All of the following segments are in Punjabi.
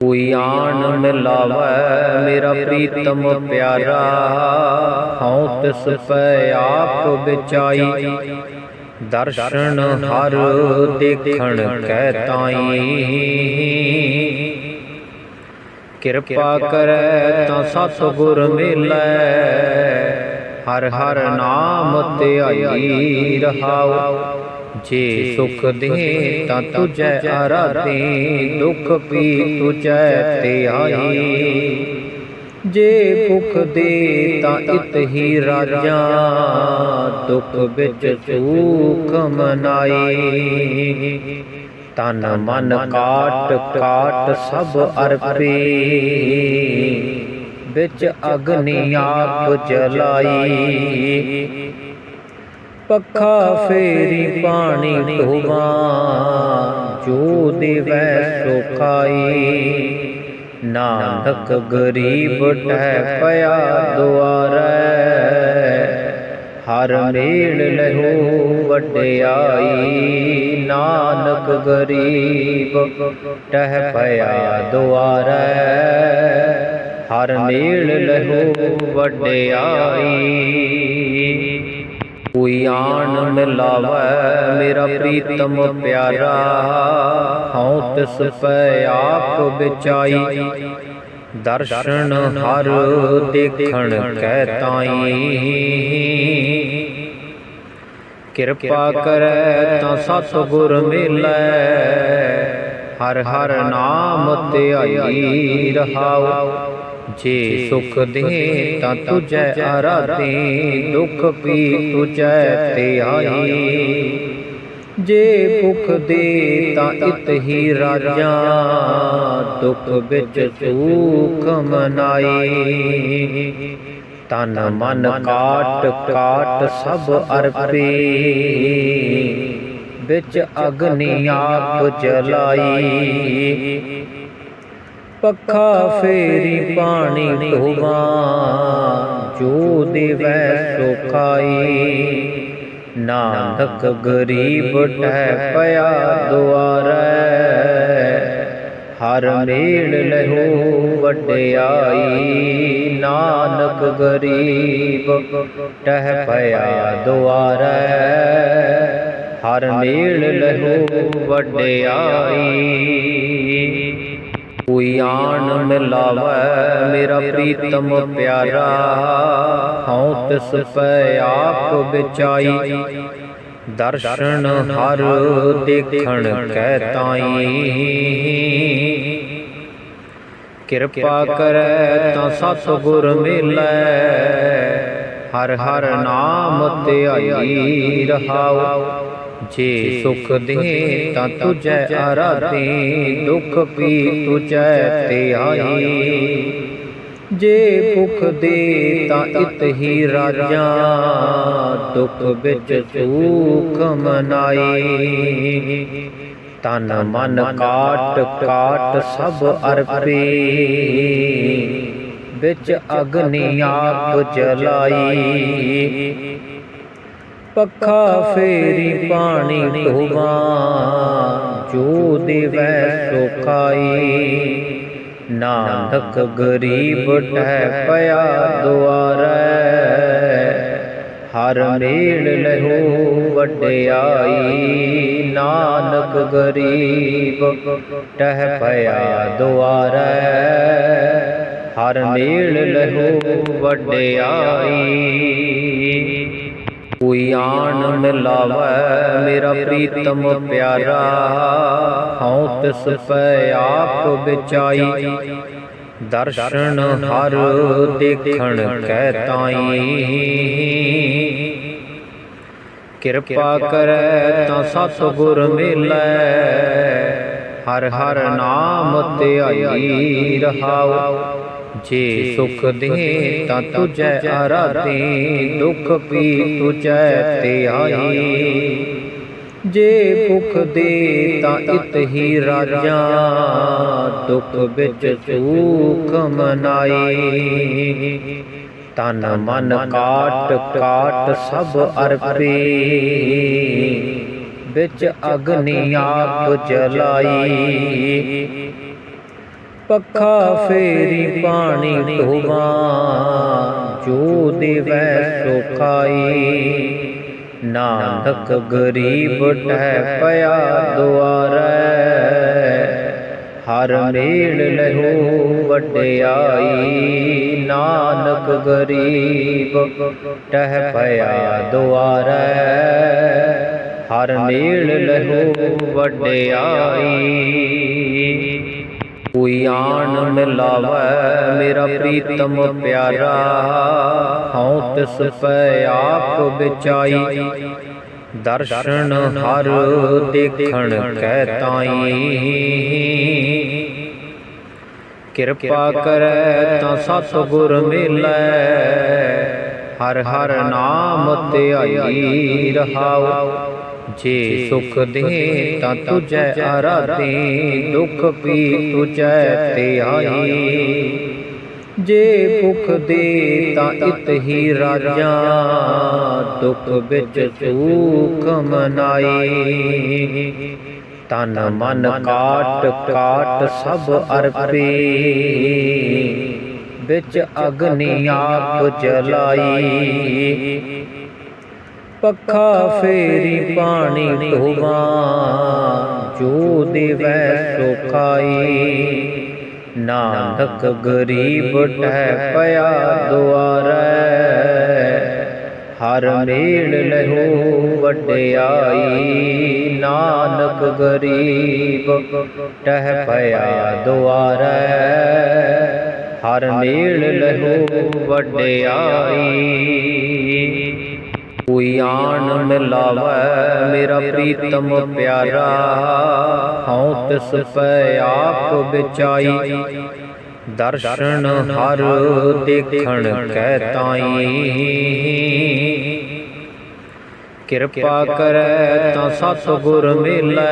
ਕੋਈ ਆਣ ਮਿਲਾਵੈ ਮੇਰਾ ਪ੍ਰੀਤਮ ਪਿਆਰਾ। ਹਉ ਤਿਸ ਪੈ ਆਪ ਵਿਚਾਈ ਦਰਸ਼ਨ ਹਰ ਦੇਖਣ ਕੈ ਤਾਈ। ਕਿਰਪਾ ਕਰੈ ਤਾਂ ਸਤਿਗੁਰ ਮਿਲੈ। ਹਰ ਹਰ ਨਾਮ ਧਿਆਈ ਰਹਾਉ। ਜੇ ਸੁਖ ਦੇ ਤਾਂ ਤੁਝੈ ਆਰਾਧੇ, ਦੁਖ ਪੀ ਤੁਝੈ ਆਈ ਜੇ ਭੁਖ ਦੇ ਤਾਂ ਇਤ ਹੀ ਰਾਜਾਂ, ਦੁਖ ਵਿੱਚ ਸੂਖ ਮਨਾਈ ਤਨ ਮਨ ਕਾਟ ਕਾਟ ਸਭ ਅਰਪੇ, ਵਿੱਚ ਅਗਨੀ ਆਪ ਜਲਾਈ ਪੱਖਾ ਫੇਰੀ ਪਾਣੀ ਢੋਵਾ ਜੋ ਦੇਵੈ ਸੋ ਖਾਈ ਨਾਨਕ ਗਰੀਬ ਟਹਿ ਪਿਆ ਦੁਆਰੈ, ਹਰ ਮੇਲ ਲਹੋ ਵਡਿਆਈ। ਨਾਨਕ ਗਰੀਬ ਟਹਿ ਪਿਆ ਦੁਆਰੈ, ਹਰ ਮੇਲ ਲਹੋ ਵਡਿਆਈ। ਕੋਈ ਆਣ ਮਿਲਾਵੈ ਮੇਰਾ ਪ੍ਰੀਤਮ ਪਿਆਰਾ। ਹਉ ਤਿਸ ਪੈ ਆਪ ਵਿਚਾਈ ਦਰਸ਼ਨ ਹਰ ਦੇਖਣ ਕੈ ਤਾਈ। ਕਿਰਪਾ ਕਰੈ ਤਾਂ ਸਤਿਗੁਰ ਮਿਲੈ। ਹਰ ਹਰ ਨਾਮ ਧਿਆਈ ਰਹਾਉ। ਜੇ ਸੁਖ ਦੇ ਤਾਂ ਤੁਝੈ ਆਰਾਧੇ ਦੁਖ ਪੀ ਤੁਝੈ ਧਿਆਈ ਜੇ ਭੁਖ ਦੇ ਤਾਂ ਇਤ ਹੀ ਰਾਜਾਂ ਦੁਖ ਵਿੱਚ ਸੂਖ ਮਨਾਈ ਤਨ ਮਨ ਕਾਟ ਕਾਟ ਸਭ ਅਰਪੇ ਵਿੱਚ ਅਗਨੀ ਆਪ ਜਲਾਈ ਪੱਖਾ ਫੇਰੀ ਪਾਣੀ ਢੋਵਾ ਜੋ ਦੇਵੈ ਸੋ ਖਾਈ ਨਾਨਕ ਗਰੀਬ ਟਹਿ ਪਿਆ ਦੁਆਰੈ। ਹਰ ਮੇਲ ਲਹੋ ਵਡਿਆਈ। ਨਾਨਕ ਗਰੀਬ ਟਹਿ ਪਿਆ ਦੁਆਰੈ। ਹਰ ਮੇਲ ਲਹੋ ਵਡਿਆਈ। ਕੋਈ ਆਣ ਮਿਲਾਵੈ ਮੇਰਾ ਪ੍ਰੀਤਮ ਪਿਆਰਾ। ਹਉ ਤਿਸ ਪੈ ਆਪ ਵਿਚਾਈ ਦਰਸ਼ਨ ਹਰ ਦੇਖਣ ਕੈ ਤਾਈ। ਕਿਰਪਾ ਕਰੈ ਤਾਂ ਸਤਿਗੁਰ ਮਿਲੈ, ਹਰ ਹਰ ਨਾਮ ਧਿਆਈ ਰਹਾਉ। ਜੇ ਸੁਖ ਦੇ ਤਾਂ ਤੁਝੈ ਆਰਾਧੇ, ਦੁਖ ਪੀ ਤੁਝੈ ਧਿਆਈ ਜੇ ਭੁਖ ਦੇ ਤਾਂ ਇਤ ਹੀ ਰਾਜਾ, ਦੁਖ ਵਿੱਚ ਸੁਖ ਮਨਾਈ ਤਨ ਮਨ ਕਾਟ ਕਾਟ ਸਭ ਅਰਪੇ, ਵਿੱਚ ਅਗਨੀ ਆਪ ਜਲਾਈ ਪੱਖਾ ਫੇਰੀ ਪਾਣੀ ਢੋਵਾ ਜੋ ਦੇਵੈ ਸੋ ਖਾਈ ਨਾਨਕ ਗਰੀਬ ਟਹਿ ਪਿਆ ਦੁਆਰੈ ਹਰ ਮੇਲ ਲਹੋ ਵਡਿਆਈ। ਨਾਨਕ ਗਰੀਬ ਟਹਿ ਪਿਆ ਦੁਆਰੈ ਹਰ ਮੇਲ ਲਹੋ ਵਡਿਆਈ। ਕੋਈ ਆਣ ਮਿਲਾਵੈ ਮੇਰਾ ਪ੍ਰੀਤਮ ਪਿਆਰਾ। ਹਉ ਤਿਸ ਪੈ ਆਪ ਵਿਚਾਈ ਦਰਸ਼ਨ ਹਰ ਦੇਖਣ ਕੈ ਤਾਈ। ਕਿਰਪਾ ਕਰੈ ਤਾਂ ਸਤਿਗੁਰ ਮਿਲੈ। ਹਰ ਹਰ ਨਾਮ ਧਿਆਈ ਰਹਾਉ। ਜੇ ਸੁਖ ਦੇ ਤਾਂ ਤੁਝੈ ਆਰਾਧੇ, ਦੁਖ ਪੀ ਤੁਝੈ ਆਈ ਜੇ ਭੁਖ ਦੇ ਤਾਂ ਇਤ ਹੀ ਰਾਜਾਂ, ਦੁਖ ਵਿੱਚ ਸੁਖ ਮਨਾਈ ਤਨ ਮਨ ਕਾਟ ਕਾਟ ਸਭ ਅਰਪੇ, ਵਿੱਚ ਅਗਨੀ ਆਪ ਜਲਾਈ ਪੱਖਾ ਫੇਰੀ ਪਾਣੀ ਢੋਵਾ ਜੋ ਦੇਵੈ ਸੋ ਖਾਈ ਨਾਨਕ ਗਰੀਬ ਟਹਿ ਪਿਆ ਦੁਆਰੈ, ਹਰ ਮੇਲ ਲਹੋ ਵਡਿਆਈ। ਨਾਨਕ ਗਰੀਬ ਟਹਿ ਪਿਆ ਦੁਆਰੈ, ਹਰ ਮੇਲ ਲਹੋ ਵਡਿਆਈ। ਕੋਈ ਆਣ ਮਿਲਾਵੈ ਮੇਰਾ ਪ੍ਰੀਤਮ ਪਿਆਰਾ। ਹਉ ਤਿਸ ਪੈ ਆਪ ਵਿਚਾਈ ਦਰਸ਼ਨ ਹਰ ਦੇਖਣ ਕੈ ਤਾਈ। ਕਿਰਪਾ ਕਰੈ ਤਾਂ ਸਤ ਗੁਰ ਮਿਲੈ। ਹਰ ਹਰ ਨਾਮ ਧਿਆਈ ਰਹਾਉ। ਜੇ ਸੁਖ ਦੇ ਤਾਂ ਤੁਝੈ ਆਰਾਧੇ ਦੁਖ ਪੀ ਤੁਝੈ ਧਿਆਈ ਜੇ ਭੁਖ ਦੇ ਤਾਂ ਇਤ ਹੀ ਰਾਜਾਂ। ਦੁਖ ਵਿੱਚ ਸੁਖ ਮਨਾਈ ਤਨ ਮਨ ਕਾਟ ਕਾਟ ਸਭ ਅਰਪੇ। ਵਿੱਚ ਅਗਨੀ ਆਪ ਜਲਾਈ ਪੱਖਾ ਫੇਰੀ ਪਾਣੀ ਢੋਵਾ ਜੋ ਦੇਵੈ ਸੋ ਖਾਈ ਨਾਨਕ ਗਰੀਬ ਟਹਿ ਪਿਆ ਦੁਆਰੈ। ਹਰ ਮੇਲ ਲਹੋ ਵਡਿਆਈ। ਨਾਨਕ ਗਰੀਬ ਟਹਿ ਪਿਆ ਦੁਆਰੈ। ਹਰ ਮੇਲ ਲਹੋ ਵਡਿਆਈ। ਕੋਈ ਆਣ ਮਿਲਾਵੈ ਮੇਰਾ ਪ੍ਰੀਤਮ ਪਿਆਰਾ। ਹਉ ਤਿਸ ਪੈ ਆਪ ਵਿਚਾਈ ਦਰਸ਼ਨ ਹਰ ਦੇਖਣ ਕੈ ਤਾਈ। ਕਿਰਪਾ ਕਰੈ ਤਾਂ ਸਤ ਗੁਰ ਮਿਲੈ,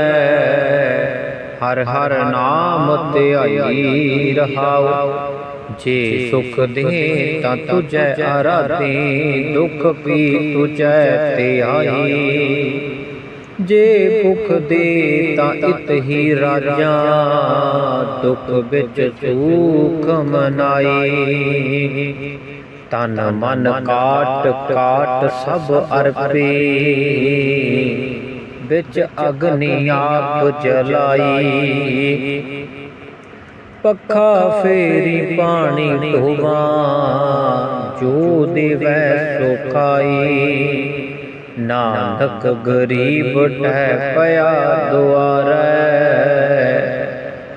ਹਰ ਹਰ ਨਾਮ ਧਿਆਈ ਰਹਾਉ। ਜੇ ਸੁਖ ਦੇ ਤਾਂ ਤੁਝੈ ਆਰਾਧੇ, ਦੁਖ ਪੀ ਤੁਝੈ ਧਿਆਈ ਜੇ ਭੁਖ ਦੇ ਤਾਂ ਇਤ ਹੀ ਰਾਜਾ, ਦੁਖ ਵਿੱਚ ਸੁਖ ਮਨਾਈ ਤਨ ਮਨ ਕਾਟ ਕਾਟ ਸਭ ਅਰਪੇ, ਵਿੱਚ ਅਗਨੀ ਆਪ ਜਲਾਈ ਪੱਖਾ ਫੇਰੀ ਪਾਣੀ ਢੋਵਾ ਜੋ ਦੇਵੈ ਸੋ ਖਾਈ ਨਾਨਕ ਗਰੀਬ ਟਹਿ ਪਿਆ ਦੁਆਰੈ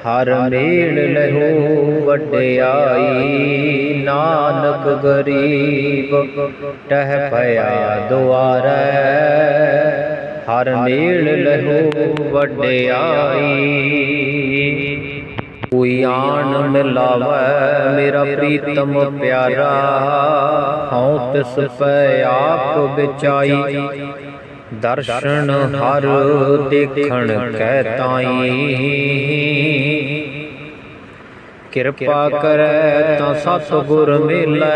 ਹਰ ਮੇਲ ਲਹੋ ਵਡਿਆਈ। ਨਾਨਕ ਗਰੀਬ ਟਹਿ ਪਿਆ ਦੁਆਰੈ ਹਰ ਮੇਲ ਲਹੋ ਵਡਿਆਈ। ਕੋਈ ਆਣ ਮਿਲਾਵੈ ਮੇਰਾ ਪ੍ਰੀਤਮ ਪਿਆਰਾ। ਹਉ ਤਿਸ ਪੈ ਆਪ ਵਿਚਾਈ ਦਰਸ਼ਨ ਹਰ ਦੇਖਣ ਕੈ ਤਾਈ। ਕਿਰਪਾ ਕਰੈ ਤਾਂ ਸਤ ਗੁਰ ਮਿਲੈ।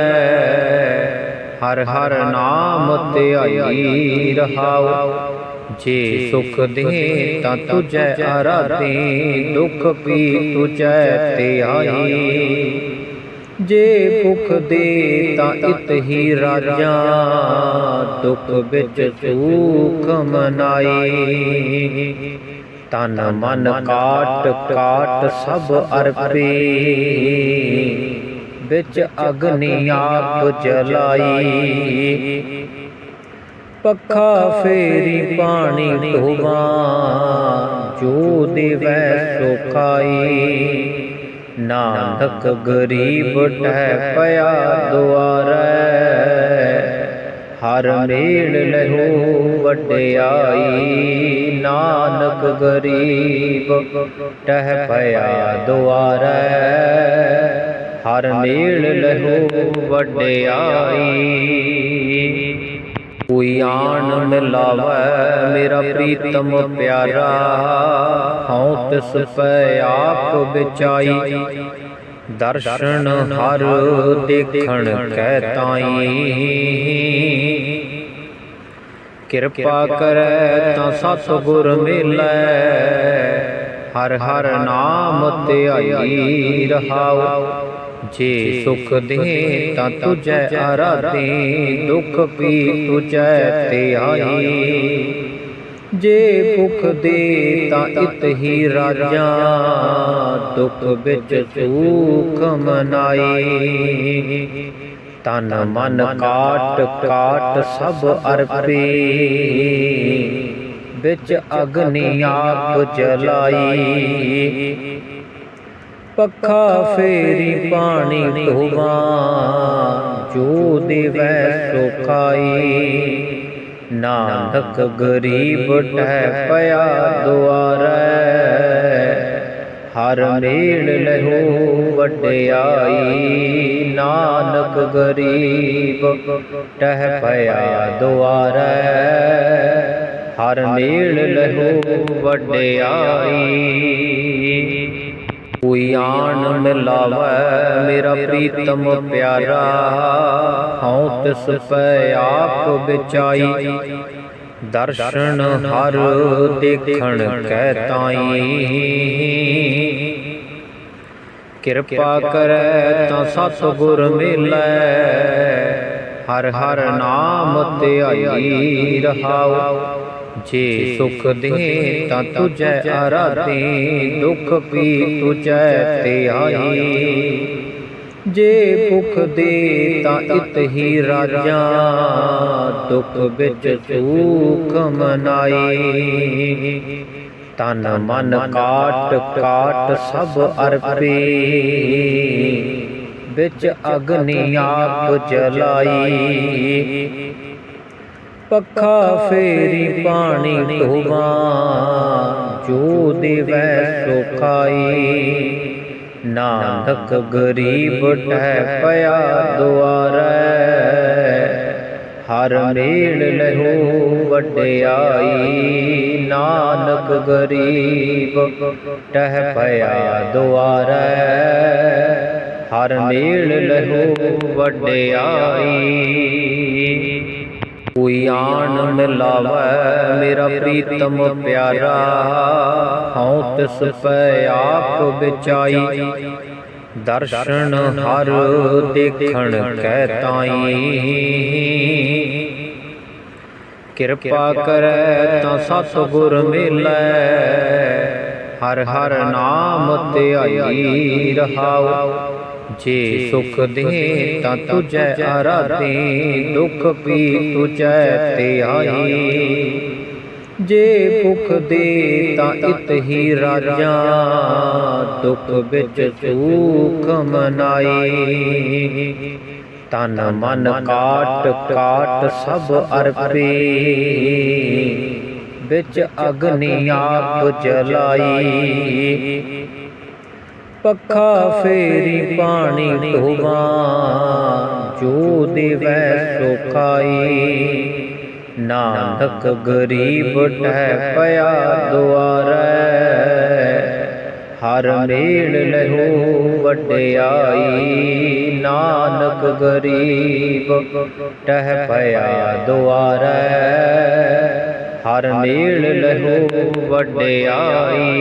ਹਰ ਹਰ ਨਾਮ ਧਿਆਈ ਰਹਾਉ। ਜੇ ਸੁਖ ਦੇ ਤਾਂ ਤੁਝੈ ਆਰਾਧੇ, ਦੁਖ ਪੀ ਤੁਝੈ ਆਈ ਜੇ ਭੁਖ ਦੇ ਤਾਂ ਇਤ ਹੀ ਰਾਜਾ, ਦੁਖ ਵਿੱਚ ਸੁਖ ਮਨਾਈ ਤਨ ਮਨ ਕਾਟ ਕਾਟ ਸਭ ਅਰਪੇ, ਵਿੱਚ ਅਗਨੀ ਆਪ ਜਲਾਈ ਪੱਖਾ ਫੇਰੀ ਪਾਣੀ ਢੋਵਾ ਜੋ ਦੇਵੈ ਸੋ ਖਾਈ ਨਾਨਕ ਗਰੀਬ ਟਹਿ ਪਿਆ ਦੁਆਰੈ, ਹਰ ਮੇਲ ਲਹੋ ਵਡਿਆਈ। ਨਾਨਕ ਗਰੀਬ ਟਹਿ ਪਿਆ ਦੁਆਰੈ, ਹਰ ਮੇਲ ਲਹੋ ਵਡਿਆਈ। ਕੋਈ ਆਣ ਮਿਲਾਵੈ ਮੇਰਾ ਪ੍ਰੀਤਮ ਪਿਆਰਾ। ਹਉ ਤਿਸ ਪੈ ਆਪ ਵਿਚਾਈ ਦਰਸ਼ਨ ਹਰ ਦੇਖਣ ਕੈ ਤਾਈ। ਕਿਰਪਾ ਕਰੈ ਤਾਂ ਸਤ ਗੁਰ ਮਿਲੈ, ਹਰ ਹਰ ਨਾਮ ਧਿਆਈ ਰਹਾਉ। ਜੇ ਸੁਖ ਦੇ ਤਾਂ ਤੁਝੈ ਆਰਾਧੇ, ਦੁਖ ਪੀ ਤੁਝੈ ਆਈ ਜੇ ਭੁਖ ਦੇ ਤਾਂ ਇਤ ਹੀ ਰਾਜਾ, ਦੁਖ ਵਿੱਚ ਸੁਖ ਮਨਾਈ ਤਨ ਮਨ ਕਾਟ ਕਾਟ ਸਭ ਅਰਪੇ। ਵਿੱਚ ਅਗਨੀ ਆਪ ਜਲਾਈ ਪੱਖਾ ਫੇਰੀ ਪਾਣੀ ਢੋਵਾ ਜੋ ਦੇਵੈ ਸੋ ਖਾਈ ਨਾਨਕ ਗਰੀਬ ਟਹਿ ਪਿਆ ਦੁਆਰੈ, ਹਰ ਮੇਲ ਲਹੋ ਵਡਿਆਈ। ਨਾਨਕ ਗਰੀਬ ਟਹਿ ਪਿਆ ਦੁਆਰੈ, ਹਰ ਮੇਲ ਲਹੋ ਵਡਿਆਈ। ਕੋਈ ਆਣ ਮਿਲਾਵੈ ਮੇਰਾ ਪ੍ਰੀਤਮ ਪਿਆਰਾ। ਹਉ ਤਿਸ ਪੈ ਆਪ ਵਿਚਾਈ ਦਰਸ਼ਨ ਹਰ ਦੇਖਣ ਕੈ ਤਾਈ। ਕਿਰਪਾ ਕਰੈ ਤਾਂ ਸਤ ਗੁਰ ਮਿਲੈ, ਹਰ ਹਰ ਨਾਮ ਧਿਆਈ ਰਹਾਉ। ਜੇ ਸੁਖ ਦੇ ਤਾਂ ਤੁਝੈ ਆਰਾਧੇ, ਦੁਖ ਪੀ ਤੁਝੈ ਆਈ ਜੇ ਭੁਖ ਦੇ ਤਾਂ ਇਤ ਹੀ ਰਾਜਾ, ਦੁਖ ਵਿੱਚ ਸੁਖ ਮਨਾਈ ਤਨ ਮਨ ਕਾਟ ਕਾਟ ਸਭ ਅਰਪੇ, ਵਿੱਚ ਅਗਨੀ ਆਪ ਜਲਾਈ ਪੱਖਾ ਫੇਰੀ ਪਾਣੀ ਢੋਵਾ ਜੋ ਦੇਵੈ ਸੋ ਖਾਈ ਨਾਨਕ ਗਰੀਬ ਟਹਿ ਪਿਆ ਦੁਆਰੈ ਹਰ ਮੇਲ ਲਹੋ ਵਡਿਆਈ। ਨਾਨਕ ਗਰੀਬ ਟਹਿ ਪਿਆ ਦੁਆਰੈ ਹਰ ਮੇਲ ਲਹੋ ਵਡਿਆਈ। ਕੋਈ ਆਣ ਮਿਲਾਵੈ ਮੇਰਾ ਪ੍ਰੀਤਮ ਪਿਆਰਾ। ਹਉ ਤਿਸ ਪੈ ਆਪ ਵਿਚਾਈ ਦਰਸ਼ਨ ਹਰ ਦੇਖਣ ਕੈ ਤਾਈ। ਕਿਰਪਾ ਕਰੈ ਤਾਂ ਸਤ ਗੁਰ ਮਿਲੈ, ਹਰ ਹਰ ਨਾਮ ਧਿਆਈ ਰਹਾਉ। ਜੇ ਸੁਖ ਦੇ ਤਾਂ ਤੁਝੈ ਆਰਾਧੇ, ਦੁਖ ਪੀ ਤੁਝੈ ਆਈ ਜੇ ਭੁਖ ਦੇ ਤਾਂ ਇਤ ਹੀ ਰਾਜਾ, ਦੁਖ ਵਿੱਚ ਸੁਖ ਮਨਾਈ ਤਨ ਮਨ ਕਾਟ ਕਾਟ ਸਭ ਅਰਪੇ, ਵਿੱਚ ਅਗਨੀ ਆਪ ਜਲਾਈ ਪੱਖਾ ਫੇਰੀ ਪਾਣੀ ਢੋਵਾ ਜੋ ਦੇਵੈ ਸੋ ਖਾਈ ਨਾਨਕ ਗਰੀਬ ਟਹਿ ਪਿਆ ਦੁਆਰੈ, ਹਰ ਮੇਲ ਲਹੋ ਵਡਿਆਈ। ਨਾਨਕ ਗਰੀਬ ਟਹਿ ਪਿਆ ਦੁਆਰੈ, ਹਰ ਮੇਲ ਲਹੋ ਵਡਿਆਈ।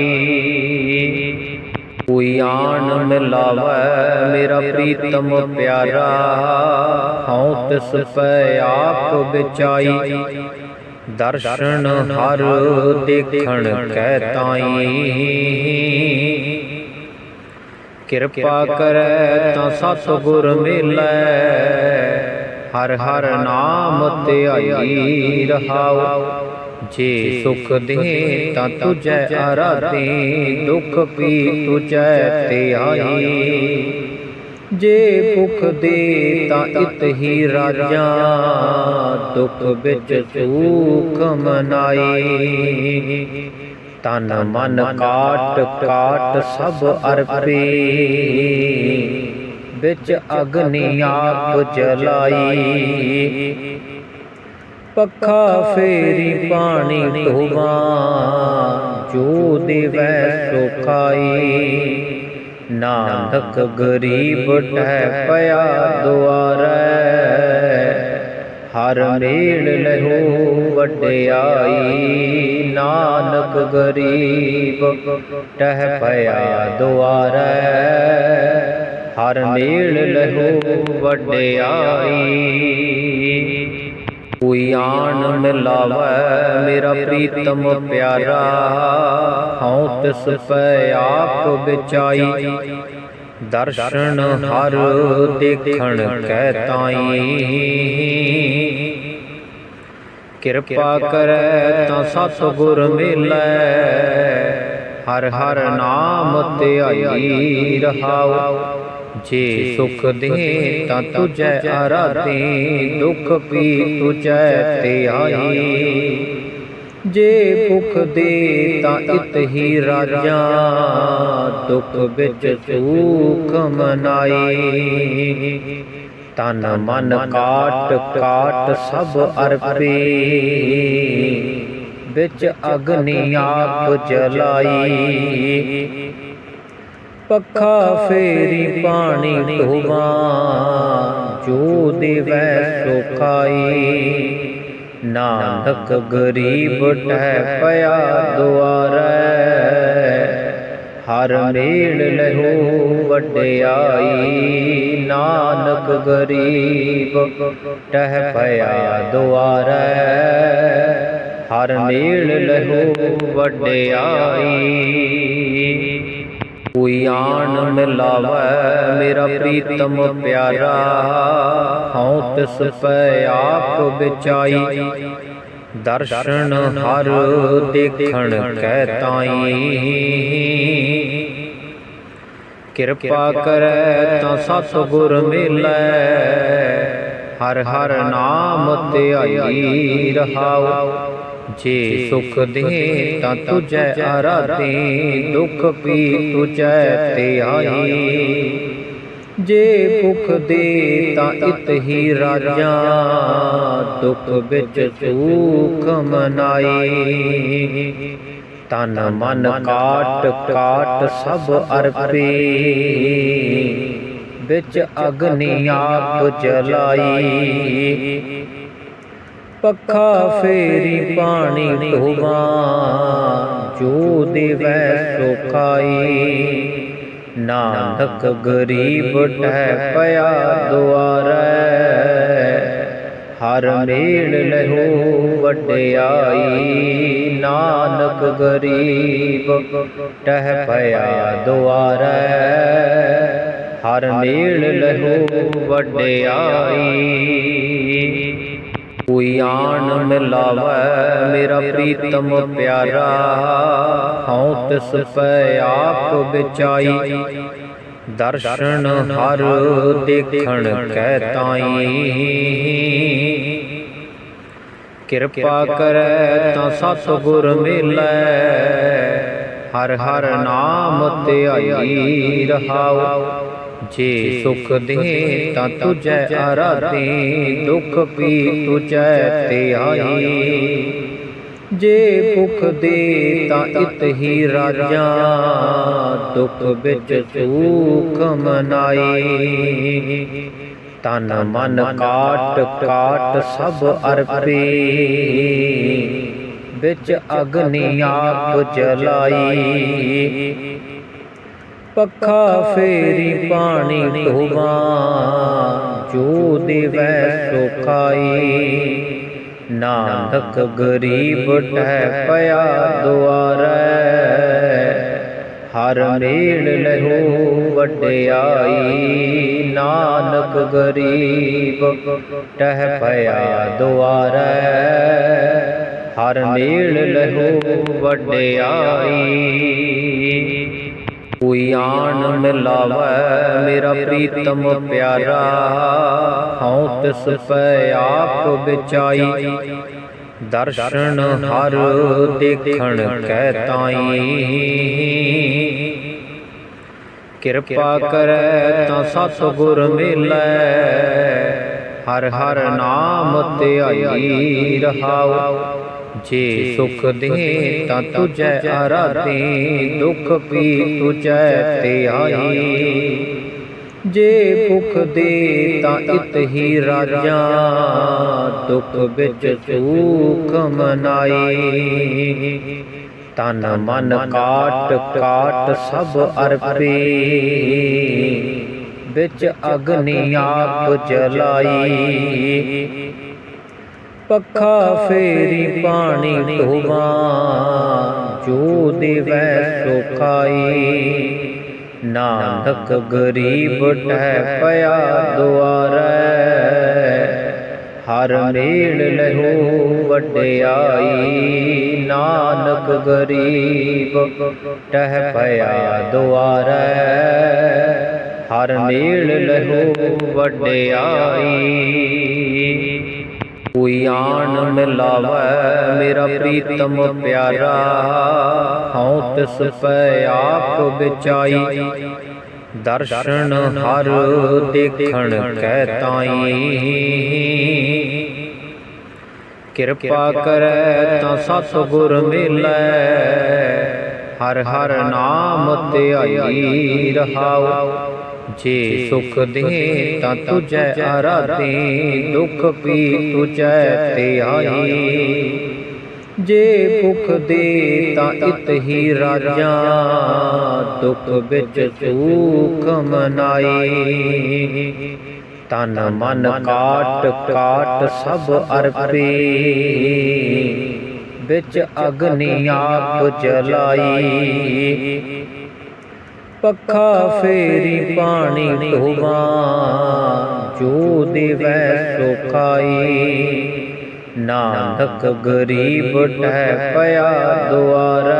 ਕੋਈ ਆਣ ਮਿਲਾਵੈ ਮੇਰਾ ਪ੍ਰੀਤਮ ਪਿਆਰਾ। ਹਉ ਤਿਸ ਪੈ ਆਪ ਵਿਚਾਈ ਦਰਸ਼ਨ ਹਰ ਦੇਖਣ ਕੈ ਤਾਈ। ਕਿਰਪਾ ਕਰੈ ਤਾਂ ਸਤ ਗੁਰ ਮਿਲੈ। ਹਰ ਹਰ ਨਾਮ ਧਿਆਈ ਰਹਾਉ। ਜੇ ਸੁਖ ਦੇ ਤਾਂ ਤੁਝੈ ਆਰਾਧੇ ਦੁਖ ਪੀ ਤੁਝੈ ਧਿਆਈ ਜੇ ਭੁਖ ਦੇ ਤਾਂ ਇਤ ਹੀ ਰਾਜਾਂ। ਦੁਖ ਵਿੱਚ ਸੁਖ ਮਨਾਈ ਤਨ ਮਨ ਕਾਟ ਕਾਟ ਸਭ ਅਰਪੇ। ਵਿੱਚ ਅਗਨੀ ਆਪ ਜਲਾਈ। ਪੱਖਾ ਫੇਰੀ ਪਾਣੀ ਢੋਵਾ ਜੋ ਦੇਵੈ ਸੋ ਖਾਈ ਨਾਨਕ ਗਰੀਬ ਟਹਿ ਪਿਆ ਦੁਆਰੈ, ਹਰ ਮੇਲ ਲਹੋ ਵਡਿਆਈ। ਨਾਨਕ ਗਰੀਬ ਟਹਿ ਪਿਆ ਦੁਆਰੈ, ਹਰ ਮੇਲ ਲਹੋ ਵਡਿਆਈ। ਕੋਈ ਆਣ ਮਿਲਾਵੈ ਮੇਰਾ ਪ੍ਰੀਤਮ ਪਿਆਰਾ। ਹਉ ਤਿਸ ਪੈ ਆਪ ਵਿਚਾਈ ਦਰਸ਼ਨ ਹਰ ਦੇਖਣ ਕੈ ਤਾਈ। ਕਿਰਪਾ ਕਰੈ ਤਾਂ ਸਤ ਗੁਰ ਮਿਲੈ, ਹਰ ਹਰ ਨਾਮ ਧਿਆਈ ਰਹਾਉ। ਜੇ ਸੁਖ ਦੇ, ਤਾਂ ਤੁਝੈ ਆਰਾਧੇ, ਦੁਖ ਪੀ ਤੁਝੈ ਆਈ ਜੇ ਭੁਖ ਦੇ, ਤਾਂ ਇਤ ਹੀ ਰਾਜਾ, ਦੁਖ ਵਿੱਚ ਸੁਖ ਮਨਾਈ ਤਨ ਮਨ ਕਾਟ ਕਾਟ ਸਭ ਅਰਪੇ, ਵਿੱਚ ਅਗਨੀ ਆਪ ਜਲਾਈ ਪੱਖਾ ਫੇਰੀ ਪਾਣੀ ਢੋਵਾ ਜੋ ਦੇਵੈ ਸੋ ਖਾਈ ਨਾਨਕ ਗਰੀਬ ਟਹਿ ਪਿਆ ਦੁਆਰੈ ਹਰ ਮੇਲ ਲਹੋ ਵਡਿਆਈ। ਨਾਨਕ ਗਰੀਬ ਟਹਿ ਪਿਆ ਦੁਆਰੈ ਹਰ ਮੇਲ ਲਹੋ ਵਡਿਆਈ। ਕੋਈ ਆਣ ਮਿਲਾਵੈ ਮੇਰਾ ਪ੍ਰੀਤਮ ਪਿਆਰਾ। ਹਉ ਤਿਸ ਪੈ ਆਪ ਵਿਚਾਈ ਦਰਸ਼ਨ ਹਰ ਦੇਖਣ ਕਹਿ ਤਾਈ। ਕਿਰਪਾ ਕਰੈ ਤਾਂ ਸਤ ਗੁਰ ਮਿਲੈ। ਹਰ ਹਰ ਨਾਮ ਧਿਆਈ ਰਹਾਉ। ਜੇ ਸੁਖ ਦੇ ਤਾਂ ਤੁਝੈ ਆਰਾਧੇ, ਦੁਖ ਪੀ ਤੁਝੈ ਆਈ ਜੇ ਭੁਖ ਦੇ ਤਾਂ ਇਤ ਹੀ ਰਾਜਾ, ਦੁਖ ਵਿੱਚ ਸੁਖ ਮਨਾਈ ਤਨ ਮਨ ਕਾਟ ਕਾਟ ਸਭ ਅਰਪੇ, ਵਿੱਚ ਅਗਨੀ ਆਪ ਜਲਾਈ ਪੱਖਾ ਫੇਰੀ ਪਾਣੀ ਢੋਵਾ ਜੋ ਦੇਵੈ ਸੋ ਖਾਈ ਨਾਨਕ ਗਰੀਬ ਟਹਿ ਪਿਆ ਦੁਆਰੈ, ਹਰ ਮੇਲ ਲਹੋ ਵਡਿਆਈ। ਨਾਨਕ ਗਰੀਬ ਟਹਿ ਪਿਆ ਦੁਆਰੈ, ਹਰ ਮੇਲ ਲਹੋ ਵਡਿਆਈ। ਕੋਈ ਆਣ ਮਿਲਾਵੈ ਮੇਰਾ ਪ੍ਰੀਤਮ ਪਿਆਰਾ। ਹਉ ਤਿਸ ਪੈ ਆਪ ਵਿਚਾਈ ਦਰਸ਼ਨ ਹਰ ਦੇਖਣ ਕੈ ਤਾਈ। ਕਿਰਪਾ ਕਰੈ ਤਾਂ ਸਤ ਗੁਰ ਮਿਲੈ, ਹਰ ਹਰ ਨਾਮ ਧਿਆਈ ਰਹਾਉ। ਜੇ ਸੁਖ ਦੇ ਤਾਂ ਤੁਝੈ ਆਰਾਧੇ ਦੁਖ ਪੀ ਤੁਝੈ ਧਿਆਈ ਜੇ ਭੁਖ ਦੇ ਤਾਂ ਇਤ ਹੀ ਰਾਜਾਂ। ਦੁਖ ਵਿੱਚ ਸੁਖ ਮਨਾਈ ਤਨ ਮਨ ਕਾਟ ਕਾਟ ਸਭ ਅਰਪੇ। ਵਿੱਚ ਅਗਨੀ ਆਪ ਜਲਾਈ ਪੱਖਾ ਫੇਰੀ ਪਾਣੀ ਢੋਵਾ ਜੋ ਦੇਵੈ ਸੋ ਖਾਈ ਨਾਨਕ ਗਰੀਬ ਟਹਿ ਪਿਆ ਦੁਆਰੈ, ਹਰ ਮੇਲ ਲਹੋ ਵਡਿਆਈ। ਨਾਨਕ ਗਰੀਬ ਟਹਿ ਪਿਆ ਦੁਆਰੈ, ਹਰ ਮੇਲ ਲਹੋ ਵਡਿਆਈ। ਕੋਈ ਆਣ ਮਿਲਾਵੈ ਮੇਰਾ ਪ੍ਰੀਤਮ ਪਿਆਰਾ। ਹਉ ਤਿਸ ਪੈ ਆਪ ਵਿਚਾਈ ਦਰਸ਼ਨ ਹਰ ਦੇਖਣ ਕੈ ਤਾਈ। ਕਿਰਪਾ ਕਰੈ ਤਾਂ ਸਤ ਗੁਰ ਮਿਲੈ, ਹਰ ਹਰ ਨਾਮ ਧਿਆਈ ਰਹਾਉ। ਜੇ ਸੁਖ ਦੇ ਤਾਂ ਤੁਝੈ ਆਰਾਧੇ, ਦੁਖ ਪੀ ਤੁਝੈ ਆਈ ਜੇ ਭੁਖ ਦੇ ਤਾਂ ਇਤ ਹੀ ਰਾਜਾ, ਦੁਖ ਵਿੱਚ ਸੁਖ ਮਨਾਈ ਤਨ ਮਨ ਕਾਟ ਕਾਟ ਸਭ ਅਰਪੇ, ਵਿੱਚ ਅਗਨੀ ਆਪ ਜਲਾਈ ਪੱਖਾ ਫੇਰੀ ਪਾਣੀ ਢੋਵਾ ਜੋ ਦੇਵੈ ਸੋ ਖਾਈ ਨਾਨਕ ਗਰੀਬ ਟਹਿ ਪਿਆ ਦੁਆਰੈ ਹਰ ਮੇਲ ਲਹੋ ਵਡਿਆਈ। ਨਾਨਕ ਗਰੀਬ ਟਹਿ ਪਿਆ ਦੁਆਰੈ ਹਰ ਮੇਲ ਲਹੋ ਵਡਿਆਈ। ਕੋਈ ਆਣ ਮਿਲਾਵੈ ਮੇਰਾ ਪ੍ਰੀਤਮ ਪਿਆਰਾ। ਹਉ ਤਿਸ ਪੈ ਆਪ ਵਿਚਾਈ ਦਰਸ਼ਨ ਹਰ ਦੇਖਣ ਕੈ ਤਾਈ। ਕਿਰਪਾ ਕਰੈ ਤਾਂ ਸਤ ਗੁਰ ਮਿਲੈ। ਹਰ ਹਰ ਨਾਮ ਧਿਆਈ ਰਹਾਉ ਜੇ ਸੁਖ ਦੇ ਤਾਂ ਤੁਝੈ ਆਰਾਧੇ, ਦੁਖ ਪੀ ਤੁਝੈ ਤੇ ਆਈ ਜੇ ਭੁਖ ਦੇ ਤਾਂ ਇਤ ਹੀ ਰਾਜਾਂ, ਦੁਖ ਵਿੱਚ ਸੁਖ ਮਨਾਈ ਤਨ ਮਨ ਕਾਟ ਕਾਟ ਸਭ ਅਰਪੇ, ਵਿੱਚ ਅਗਨੀ ਆਪ ਜਲਾਈ ਪੱਖਾ ਫੇਰੀ ਪਾਣੀ ਢੋਵਾ ਜੋ ਦੇਵੈ ਸੋ ਖਾਈ ਨਾਨਕ ਗਰੀਬ ਟਹਿ ਪਿਆ ਦੁਆਰੈ,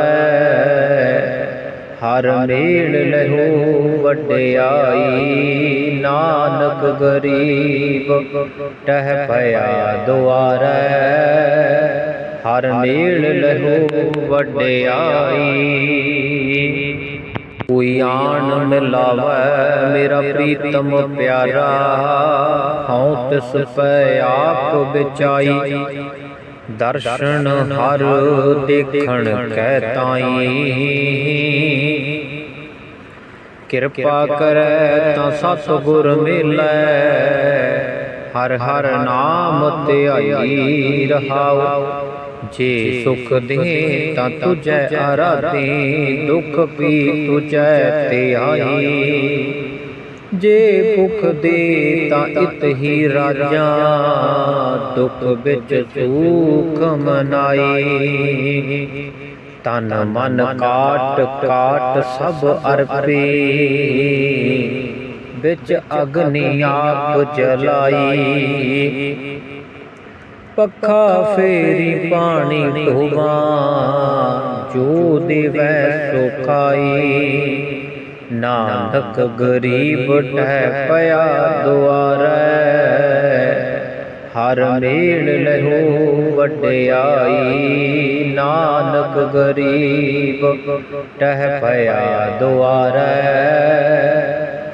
ਹਰ ਮੇਲ ਲਹੋ ਵਡਿਆਈ। ਨਾਨਕ ਗਰੀਬ ਟਹਿ ਪਿਆ ਦੁਆਰੈ, ਹਰ ਮੇਲ ਲਹੋ ਵਡਿਆਈ। ਕੋਈ ਆਣ ਮਿਲਾਵੈ ਮੇਰਾ ਪ੍ਰੀਤਮ ਪਿਆਰਾ। ਹਉ ਤਿਸ ਪੈ ਆਪ ਵਿਚਾਈ ਦਰਸ਼ਨ ਹਰ ਦੇਖਣ ਕੈ ਤਾਈ। ਕਿਰਪਾ ਕਰੈ ਤਾਂ ਸਤ ਗੁਰ ਮਿਲੈ। ਹਰ ਹਰ ਨਾਮ ਧਿਆਈ ਰਹਾਉ। ਜੇ ਸੁਖ ਦੇ ਤਾਂ ਤੁਝੈ ਆਰਾਧੇ ਦੁਖ ਪੀ ਤੁਝੈ ਤੇ ਆਈ ਜੇ ਭੁਖ ਦੇ ਤਾਂ ਇਤ ਹੀ ਰਾਜਾਂ ਦੁਖ ਵਿੱਚ ਸੁਖ ਮਨਾਈ ਤਨ ਮਨ ਕਾਟ ਕਾਟ ਸਭ ਅਰਪੇ। ਵਿੱਚ ਅਗਨੀ ਆਪ ਜਲਾਈ ਪੱਖਾ ਫੇਰੀ ਪਾਣੀ ਢੋਵਾ ਜੋ ਦੇਵੈ ਸੋ ਖਾਈ ਨਾਨਕ ਗਰੀਬ ਟਹਿ ਪਿਆ ਦੁਆਰੈ, ਹਰ ਮੇਲ ਲਹੋ ਵਡਿਆਈ। ਨਾਨਕ ਗਰੀਬ ਟਹਿ ਪਿਆ ਦੁਆਰੈ,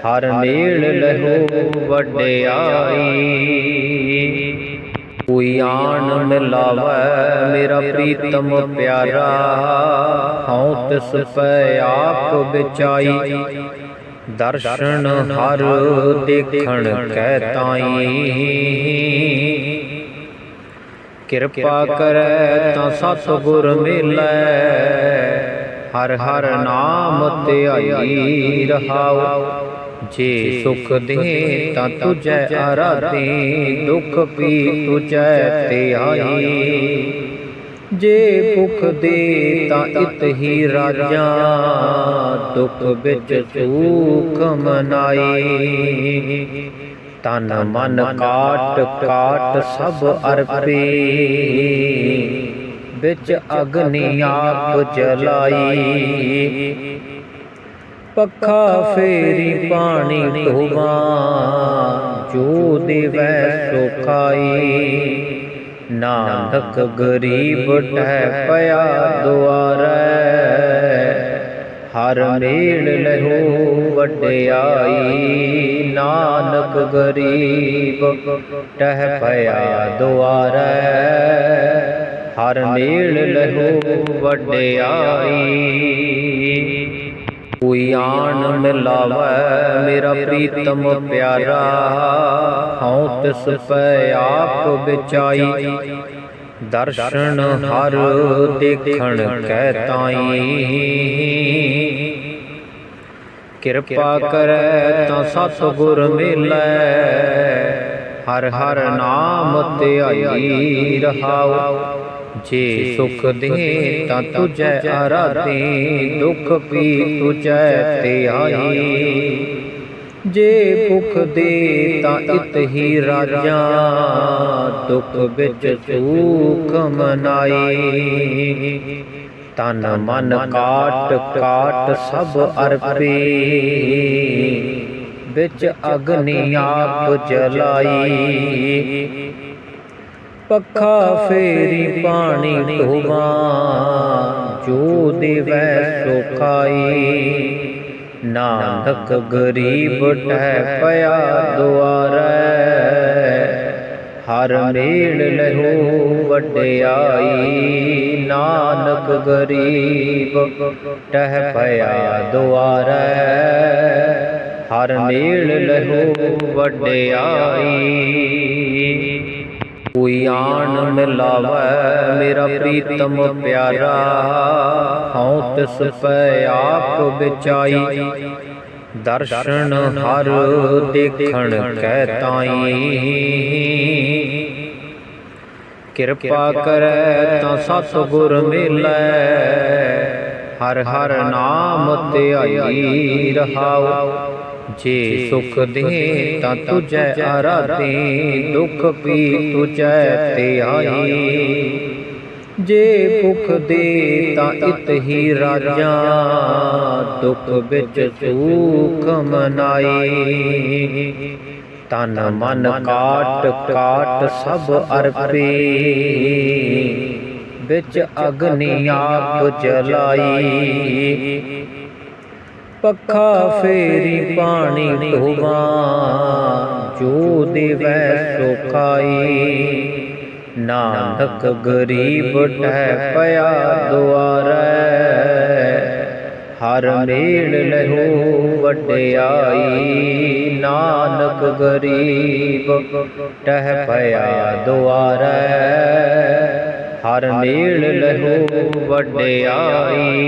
ਹਰ ਮੇਲ ਲਹੋ ਵਡਿਆਈ। ਕੋਈ ਆਣ ਮਿਲਾਵੈ ਮੇਰਾ ਪ੍ਰੀਤਮ ਪਿਆਰਾ। ਹਉ ਤਿਸ ਪੈ ਆਪ ਵਿਚਾਈ ਦਰਸ਼ਨ ਹਰ ਦੇਖਣ ਕੈ ਤਾਈ। ਕਿਰਪਾ ਕਰੈ ਤਾਂ ਸਤ ਗੁਰ ਮਿਲੈ, ਹਰ ਹਰ ਨਾਮ ਧਿਆਈ ਰਹਾਉ। ਜੇ ਸੁਖ ਦੇ ਤਾਂ ਤੁਝੈ ਆਰਾਧੇ, ਦੁਖ ਪੀ ਤੁਝੈ ਤੇ ਆਈ ਜੇ ਭੁਖ ਦੇ ਤਾਂ ਇਤ ਹੀ ਰਾਜਾ, ਦੁਖ ਵਿੱਚ ਸੁਖ ਮਨਾਈ ਤਨ ਮਨ ਕਾਟ ਕਾਟ ਸਭ ਅਰਪੇ, ਵਿੱਚ ਅਗਨੀ ਆਪ ਜਲਾਈ ਪੱਖਾ ਫੇਰੀ ਪਾਣੀ ਢੋਵਾ ਜੋ ਦੇਵੈ ਸੋ ਖਾਈ ਨਾਨਕ ਗਰੀਬ ਟਹਿ ਪਿਆ ਦੁਆਰੈ ਹਰ ਮੇਲ ਲਹੋ ਵਡਿਆਈ। ਨਾਨਕ ਗਰੀਬ ਟਹਿ ਪਿਆ ਦੁਆਰੈ ਹਰ ਮੇਲ ਲਹੋ ਵਡਿਆਈ। ਕੋਈ ਆਣ ਮਿਲਾਵੈ ਮੇਰਾ ਪ੍ਰੀਤਮ ਪਿਆਰਾ। ਹਉ ਤਿਸ ਪੈ ਆਪ ਵਿਚਾਈ ਦਰਸ਼ਨ ਹਰ ਦੇਖਣ ਕੈ ਤਾਈ। ਕਿਰਪਾ ਕਰੈ ਤਾਂ ਸਤਿਗੁਰ ਮਿਲੈ। ਹਰ ਹਰ ਨਾਮ ਧਿਆਈ ਰਹਾਉ। ਜੇ ਸੁਖ ਦੇ ਤਾਂ ਤੁਝੈ ਆਰਾਧੇ, ਦੁਖ ਪੀ ਤੁਝੈ ਆਈ ਜੇ ਭੁਖ ਦੇ ਤਾਂ ਇਤ ਹੀ ਰਾਜਾਂ, ਦੁਖ ਵਿੱਚ ਸੁਖ ਮਨਾਈ ਤਨ ਮਨ ਕਾਟ ਕਾਟ ਸਭ ਅਰਪੇ, ਵਿੱਚ ਅਗਨੀ ਆਪ ਜਲਾਈ। ਪੱਖਾ ਫੇਰੀ ਪਾਣੀ ਢੋਵਾ ਜੋ ਦੇਵੈ ਸੋ ਖਾਈ ਨਾਨਕ ਗਰੀਬ ਟਹਿ ਪਿਆ ਦੁਆਰੈ, ਹਰ ਮੇਲ ਲਹੋ ਵਡਿਆਈ। ਨਾਨਕ ਗਰੀਬ ਟਹਿ ਪਿਆ ਦੁਆਰੈ, ਹਰ ਮੇਲ ਲਹੋ ਵਡਿਆਈ। ਕੋਈ ਆਣ ਮਿਲਾਵੈ ਮੇਰਾ ਪ੍ਰੀਤਮ ਪਿਆਰਾ। ਹਉ ਤਿਸ ਪੈ ਆਪ ਵਿਚਾਈ ਦਰਸ਼ਨ ਹਰ ਦੇਖਣ ਕੈ ਤਾਈ। ਕਿਰਪਾ ਕਰੈ ਤਾਂ ਸਤਿਗੁਰ ਮਿਲੈ। ਹਰ ਹਰ ਨਾਮ ਧਿਆਈ ਰਹਾਉ। ਜੇ ਸੁਖ ਦੇ, ਤਾਂ ਤੁਝੈ ਆਰਾਧੇ, ਦੁਖ ਪੀ ਤੁਝੈ ਆਈ ਜੇ ਭੁਖ ਦੇ, ਤਾਂ ਇਤ ਹੀ ਰਾਜਾ, ਦੁਖ ਵਿੱਚ ਸੁਖ ਮਨਾਈ ਤਨ ਮਨ ਕਾਟ ਕਾਟ ਸਭ ਅਰਪੇ, ਵਿੱਚ ਅਗਨੀ ਆਪ ਜਲਾਈ ਪੱਖਾ ਫੇਰੀ ਪਾਣੀ ਢੋਵਾ ਜੋ ਦੇਵੈ ਸੋ ਖਾਈ ਨਾਨਕ ਗਰੀਬ ਟਹਿ ਪਿਆ ਦੁਆਰੈ, ਹਰ ਮੇਲ ਲਹੋ ਵਡਿਆਈ। ਨਾਨਕ ਗਰੀਬ ਟਹਿ ਪਿਆ ਦੁਆਰੈ, ਹਰ ਮੇਲ ਲਹੋ ਵਡਿਆਈ।